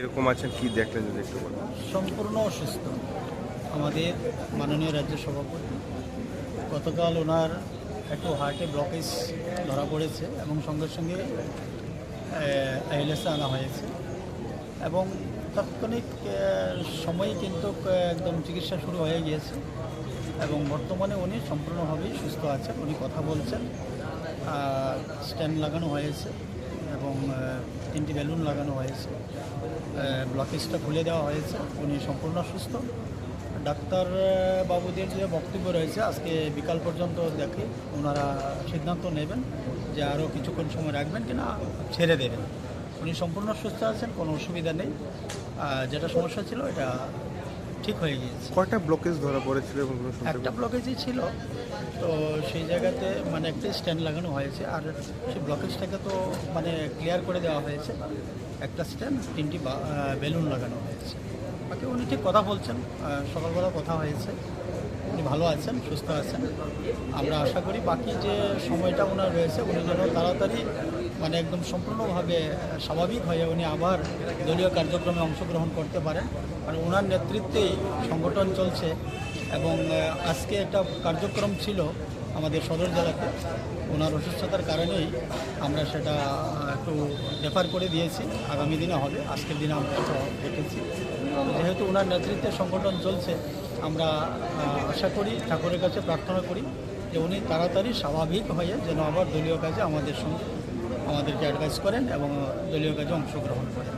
এরকম আছেন, কি দেখলেন যদি একটু বলেন? সম্পূর্ণ অসুস্থ। আমাদের মাননীয় রাজ্য সভাপতি। গতকাল ওনার একটু হার্টে ব্লকেজ ধরা পড়েছে এবং সঙ্গে সঙ্গে আইএলএসে আনা হয়েছে। এবং তাৎক্ষণিক সময়ে কিন্তু একদম চিকিৎসা শুরু হয়ে গিয়েছে। এবং বর্তমানে উনি সম্পূর্ণভাবেই সুস্থ আছেন। উনি কথা বলছেন। স্ট্যান্ড লাগানো হয়েছে। এবং তিনটি বেলুন লাগানো হয়েছে। ব্লকেজটা খুলে দেওয়া হয়েছে। উনি সম্পূর্ণ সুস্থ। ডাক্তার বাবুদের যে বক্তব্য রয়েছে, আজকে বিকাল পর্যন্ত দেখে ওনারা সিদ্ধান্ত নেবেন যে আরও কিছুক্ষণ সময় রাখবেন কিনা, ছেড়ে দেবেন। উনি সম্পূর্ণ সুস্থ আছেন, কোনো অসুবিধা নেই। যেটা সমস্যা ছিল, এটা ঠিক হয়ে গিয়েছে। কটা ব্লকেজ ধরা পড়েছিল এবং একটা ব্লকেজই ছিল। তো সেই জায়গাতে মানে একটা স্ট্যান্ড লাগানো হয়েছে। আর সেই ব্লকেজটাকে তো মানে ক্লিয়ার করে দেওয়া হয়েছে। একটা স্ট্যান্ড তিনটি বেলুন লাগানো হয়েছে। বাকি উনি ঠিক কথা বলছেন। সকালবেলা কথা হয়েছে। উনি ভালো আছেন, সুস্থ আছেন। আমরা আশা করি বাকি যে সময়টা ওনার রয়েছে, উনি যেন তাড়াতাড়ি মানে একদম সম্পূর্ণভাবে স্বাভাবিক হয়ে উনি আবার দলীয় কার্যক্রমে অংশগ্রহণ করতে পারেন। আর ওনার নেতৃত্বেই সংগঠন চলছে এবং আজকে একটা কার্যক্রম ছিল আমাদের সদর জেলাতে ওনার অসুস্থতার কারণেই আমরা সেটা একটু রেফার করে দিয়েছি। আগামী দিনে হবে, আজকের দিনে আমরা সেটা দেখেছি। যেহেতু ওনার নেতৃত্বে সংগঠন চলছে, আমরা আশা করি, ঠাকুরের কাছে প্রার্থনা করি যে উনি তাড়াতাড়ি স্বাভাবিক হয়ে যেন আবার দলীয় কাজে আমাদের সঙ্গে, আমাদেরকে অ্যাডভাইস করেন এবং দলীয় কাজে অংশগ্রহণ করেন।